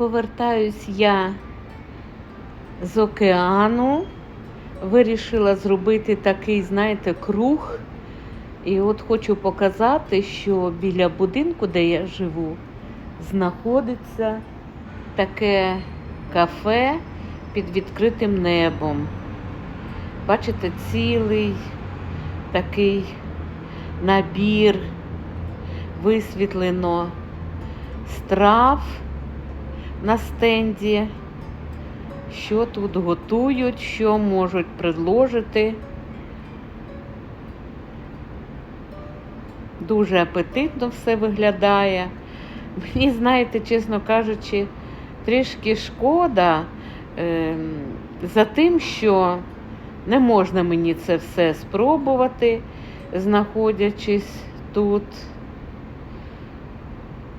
повертаюсь я з океану. Вирішила зробити такий, знаєте, круг. І от хочу показати, що біля будинку, де я живу, знаходиться таке кафе під відкритим небом. Бачите, цілий такий набір висвітлено страв на стенді, що тут готують, що можуть предложити. Дуже апетитно все виглядає. Мені, знаєте, чесно кажучи, трішки шкода е, за тим, що не можна мені це все спробувати, знаходячись тут.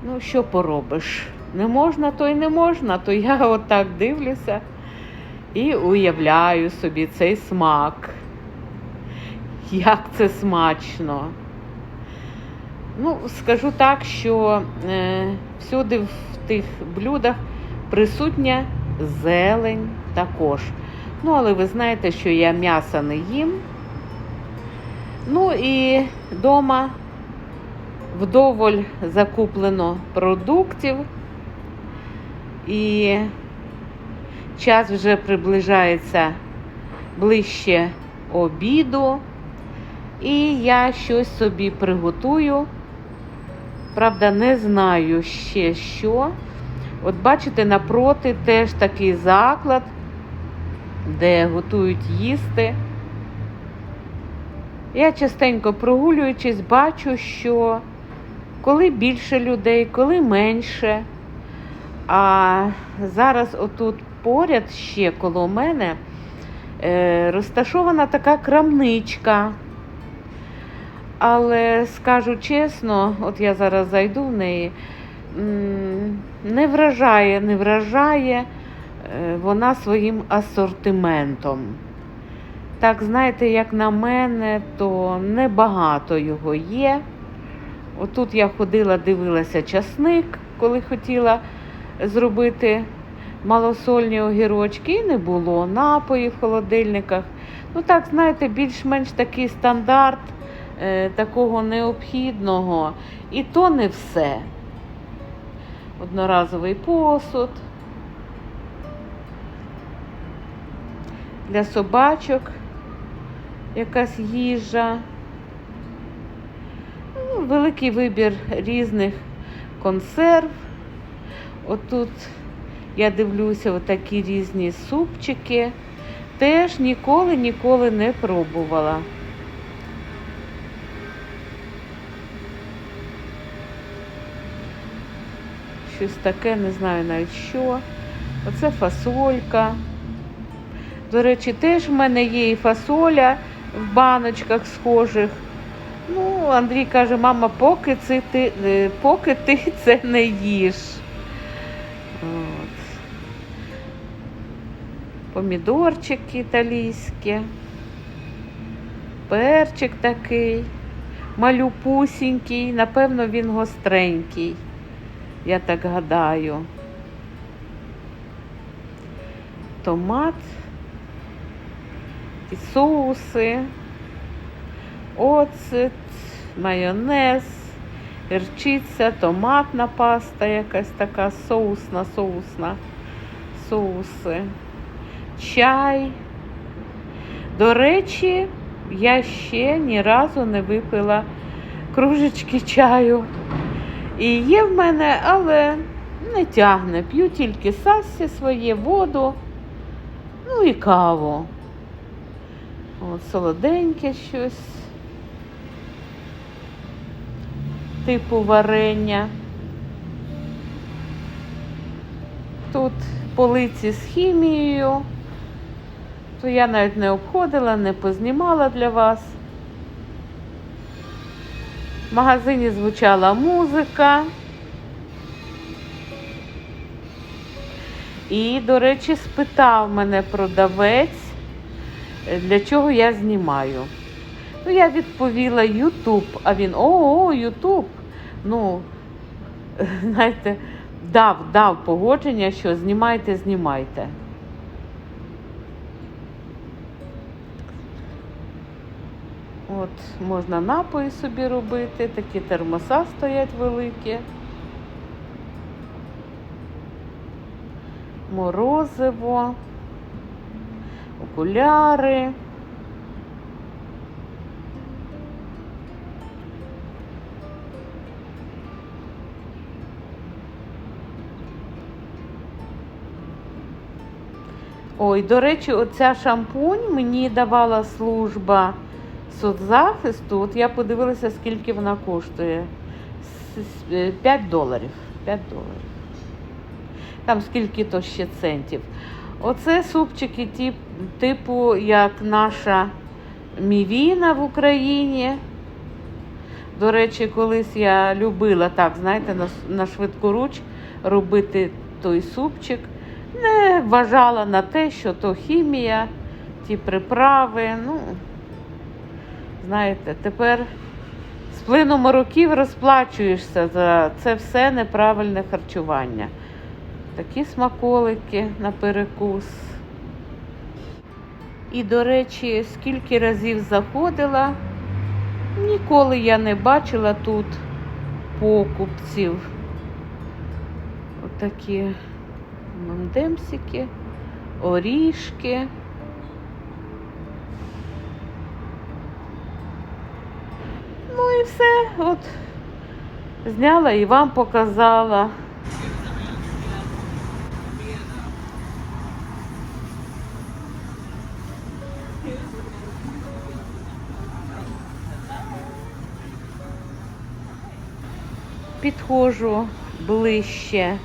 Ну, що поробиш? Не можна, то й не можна, то я отак дивлюся і уявляю собі цей смак. Як це смачно. Ну, скажу так, що е, всюди в тих блюдах присутня зелень також. Ну, але ви знаєте, що я м'яса не їм. Ну і вдома вдоволь закуплено продуктів. І час вже приближається ближче обіду. І я щось собі приготую. Правда, не знаю ще що. От бачите, напроти теж такий заклад, де готують їсти. Я частенько прогулюючись, бачу, що коли більше людей, коли менше. А зараз отут поряд ще коло мене е, розташована така крамничка. Але скажу чесно, от я зараз зайду в неї, не вражає, не вражає е, вона своїм асортиментом. Так, знаєте, як на мене, то небагато його є. Отут я ходила, дивилася часник, коли хотіла зробити малосольні огірочки, і не було напоїв в холодильниках. Ну так, знаєте, більш-менш такий стандарт е, такого необхідного. І то не все. Одноразовий посуд. Для собачок якась їжа. Ну, великий вибір різних консерв. Отут я дивлюся отакі різні супчики. Теж ніколи ніколи не пробувала. Щось таке, не знаю навіть що. Оце фасолька. До речі, теж в мене є і фасоля в баночках схожих. Ну, Андрій каже, мама, поки ти, е, поки ти це не їш. Помідорчики італійські, перчик такий, малюпусінький, напевно, він гостренький, я так гадаю. Томат і соуси, оцет, майонез, гірчиця, томатна паста, якась така соусна, соусна, соуси, чай. До речі, я ще ні разу не випила кружечки чаю. І є в мене, але не тягне. П'ю тільки сасі своє, воду, ну і каву. От, солоденьке щось. Типу варення. Тут полиці з хімією. То я навіть не обходила, не познімала для вас. В магазині звучала музика. І, до речі, спитав мене продавець, для чого я знімаю. Ну, я відповіла Ютуб, а він о, Ютуб. Ну, знаєте, дав, дав погодження, що знімайте, знімайте. От, можна напої собі робити, такі термоса стоять великі. Морозиво, окуляри. Ой, до речі, оця шампунь мені давала служба соцзахисту. От я подивилася, скільки вона коштує. С- с- е, 5 доларів. 5 доларів. Там скільки то ще центів. Оце супчики тип, типу, як наша мівіна в Україні. До речі, колись я любила так, знаєте, на, на швидкоруч робити той супчик. Не вважала на те, що то хімія, ті приправи. Ну, знаєте, тепер з плином років розплачуєшся за це все неправильне харчування. Такі смаколики на перекус. І, до речі, скільки разів заходила, ніколи я не бачила тут покупців. Отакі мандемсики, орішки. І все. От зняла і вам показала. Підходжу ближче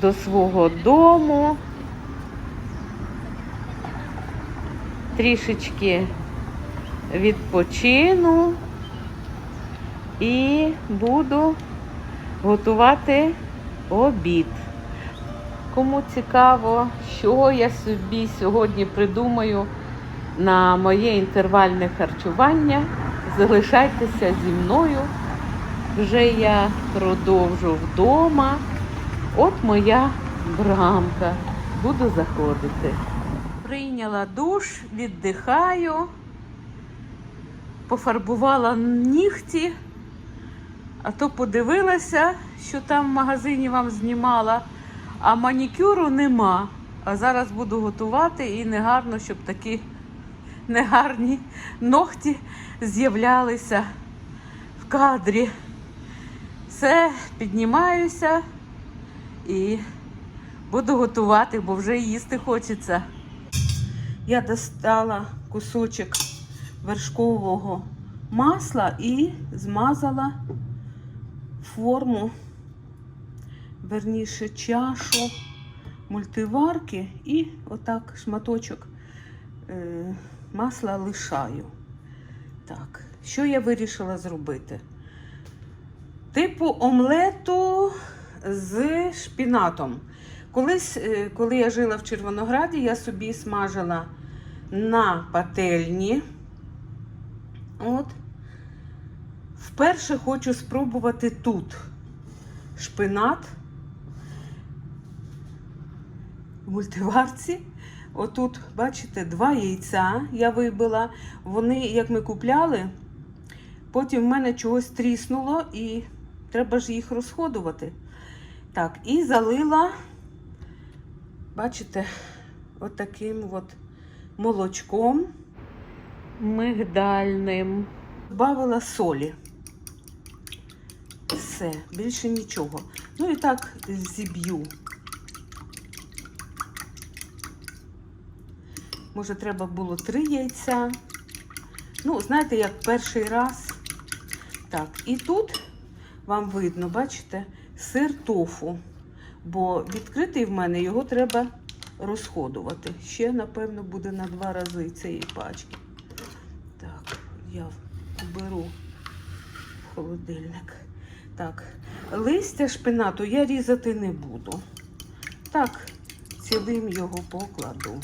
до свого дому. Трішечки відпочину і буду готувати обід. Кому цікаво, що я собі сьогодні придумаю на моє інтервальне харчування, залишайтеся зі мною. Вже я продовжу вдома. От моя брамка. Буду заходити. Прийняла душ, віддихаю, пофарбувала нігті, а то подивилася, що там в магазині вам знімала, а манікюру нема. А зараз буду готувати і негарно, щоб такі негарні ногті з'являлися в кадрі. Все, піднімаюся і буду готувати, бо вже їсти хочеться. Я достала кусочок вершкового масла і змазала форму, верніше чашу мультиварки і отак шматочок е, масла лишаю. Так, що я вирішила зробити? Типу омлету з шпінатом. Колись, е, коли я жила в Червонограді, я собі смажила на пательні. От. Вперше хочу спробувати тут шпинат в мультиварці. Отут, бачите, два яйця я вибила. Вони, як ми купляли, потім в мене чогось тріснуло і треба ж їх розходувати. Так, і залила, бачите, отаким от, молочком мигдальним. Добавила солі. Все, більше нічого. Ну і так зіб'ю. Може, треба було три яйця. Ну, знаєте, як перший раз. Так, і тут вам видно, бачите, сир тофу. Бо відкритий в мене його треба розходувати. Ще, напевно, буде на два рази цієї пачки. Так, я беру в холодильник. Так, листя шпинату я різати не буду. Так, цілим його покладу.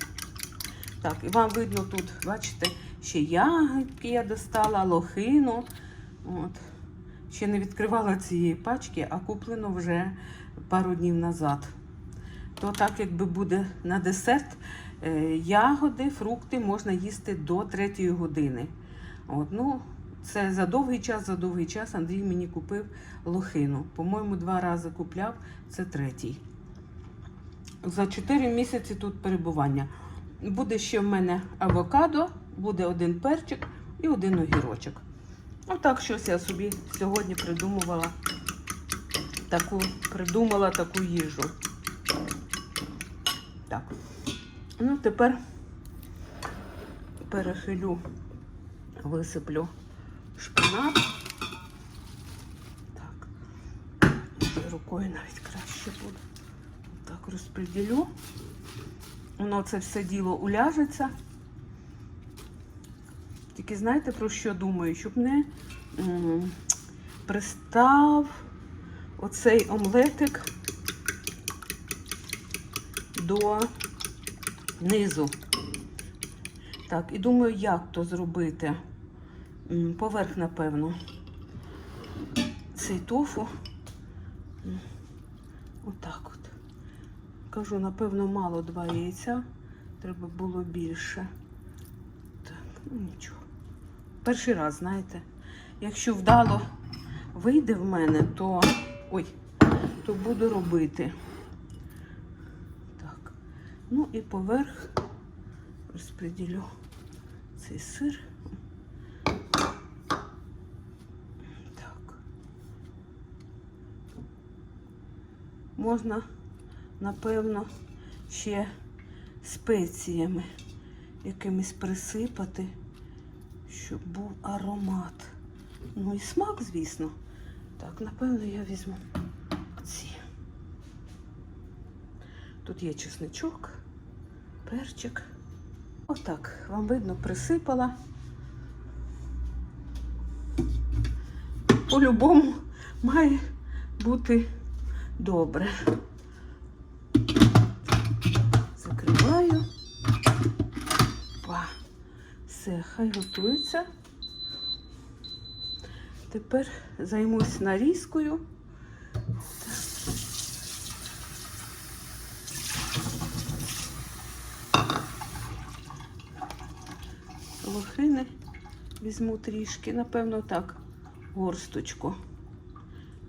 Так, і вам видно тут, бачите, ще ягодки я достала, лохину. От. ще не відкривала цієї пачки, а куплено вже пару днів назад. То так, якби буде на десерт, е, ягоди, фрукти можна їсти до 3 години. От, ну, це за довгий час, за довгий час Андрій мені купив лохину. По-моєму, два рази купляв, це третій. За 4 місяці тут перебування. Буде ще в мене авокадо, буде один перчик і один огірочок. Отак щось я собі сьогодні придумувала таку, придумала таку їжу. Так. Ну, тепер перехилю, висиплю шпинат. Так. І Рукою навіть краще буде. Так, розподілю. Воно це все діло уляжеться. Тільки знаєте про що думаю? Щоб не пристав оцей омлетик до низу. Так, і думаю, як то зробити. Поверх, напевно, цей тофу. Отак от. Кажу, напевно, мало два яйця. Треба було більше. Так, ну нічого. Перший раз, знаєте, якщо вдало вийде в мене, то. Ой, то буду робити. Так. Ну і поверх розподілю цей сир. Так. Можна, напевно, ще спеціями якимись присипати, щоб був аромат. Ну і смак, звісно. Так, напевно, я візьму ці. Тут є чесничок, перчик. Отак, вам видно, присипала. По-любому має бути добре. Закриваю. Па. Все, хай готується. Тепер займусь нарізкою. Лохини візьму трішки, напевно, так, горсточку.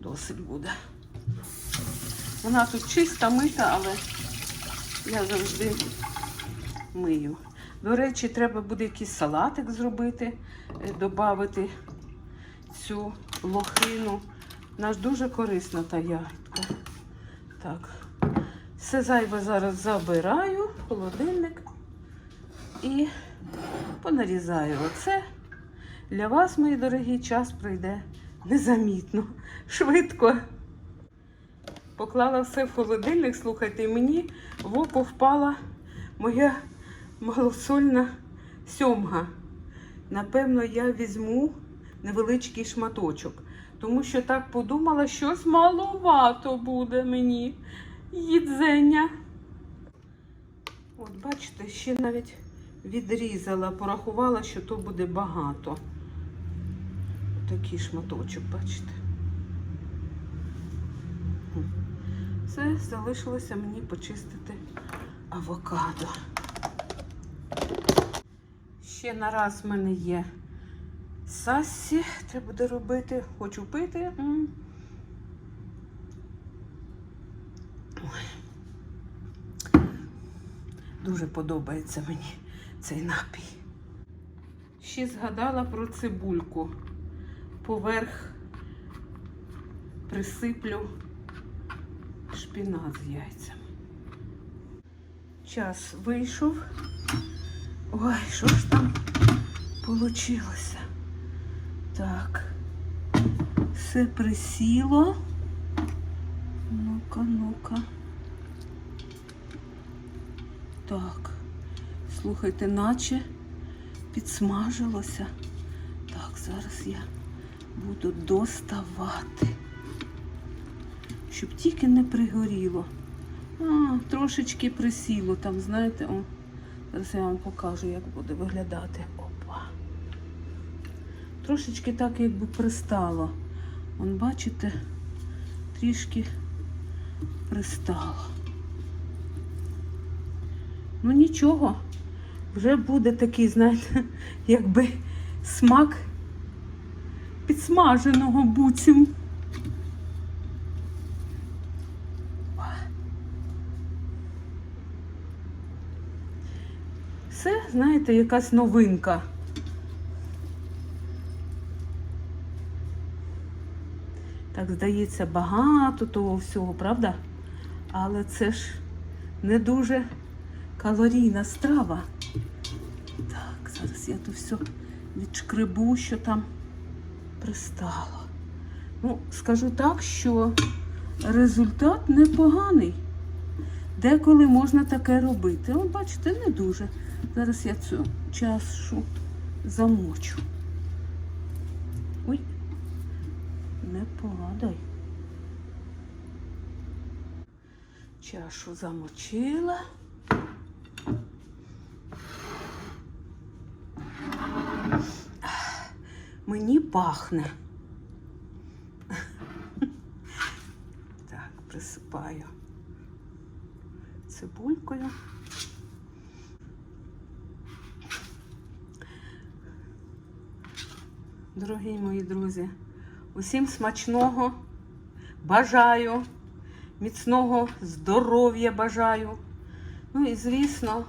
Досить буде. Вона тут чиста, мита, але я завжди мию. До речі, треба буде якийсь салатик зробити, додати цю лохину. Ж дуже корисна та ягідка. Так. Все зайве зараз забираю холодильник і понарізаю оце. Для вас, мої дорогі, час пройде незамітно, швидко. Поклала все в холодильник, слухайте, і мені в око впала моя малосольна сьомга. Напевно, я візьму невеличкий шматочок, тому що так подумала, щось маловато буде мені їдзення. От, бачите, ще навіть відрізала, порахувала, що то буде багато. Такий шматочок, бачите. Все, залишилося мені почистити авокадо. Ще на раз в мене є сассі, треба буде робити, хочу пити. Дуже подобається мені цей напій. Ще згадала про цибульку. Поверх присиплю шпінат з яйцями. Час вийшов. Ой, що ж там получилося? Так, все присіло. Ну-ка, ну-ка. Так, слухайте, наче підсмажилося. Так, зараз я буду доставати. Щоб тільки не пригоріло. А, трошечки присіло там, знаєте, о. Зараз я вам покажу, як буде виглядати. Опа. Трошечки так якби пристало. Он, бачите, трішки пристало. Ну нічого, вже буде такий, знаєте, якби смак підсмаженого буцім. Це, знаєте, якась новинка. Так, здається, багато того всього, правда? Але це ж не дуже калорійна страва. Так, зараз я тут все відшкребу, що там пристало. Ну, скажу так, що результат непоганий. Деколи можна таке робити. От бачите, не дуже. Зараз я цю чашу замочу. Ой, не падай. Чашу замочила. Мені пахне. Так, присипаю цибулькою. Дорогі мої друзі, усім смачного бажаю, міцного здоров'я бажаю. Ну і, звісно,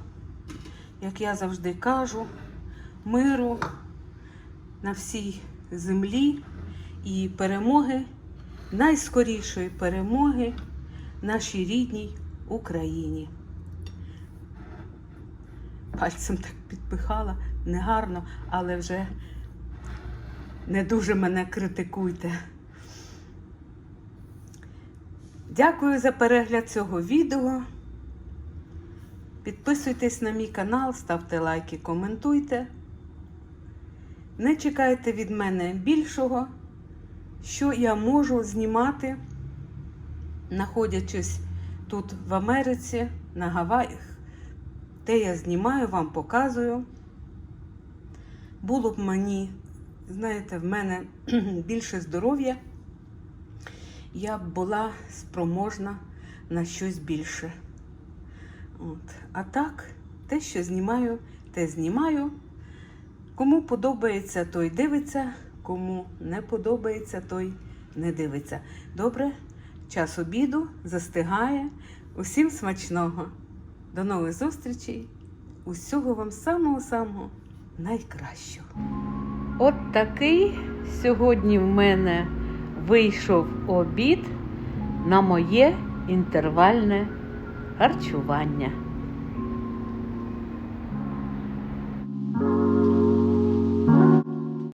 як я завжди кажу, миру на всій землі і перемоги, найскорішої перемоги нашій рідній Україні. Пальцем так підпихала, негарно, але вже не дуже мене критикуйте. Дякую за перегляд цього відео. Підписуйтесь на мій канал, ставте лайки, коментуйте. Не чекайте від мене більшого, що я можу знімати, знаходячись тут в Америці, на Гаваях. Те я знімаю, вам показую. Було б мені, знаєте, в мене більше здоров'я, я б була спроможна на щось більше. От. А так, те, що знімаю, те знімаю. Кому подобається, той дивиться, кому не подобається, той не дивиться. Добре, час обіду застигає. Усім смачного. До нових зустрічей. Усього вам самого-самого найкращого. От такий сьогодні в мене вийшов обід на моє інтервальне харчування.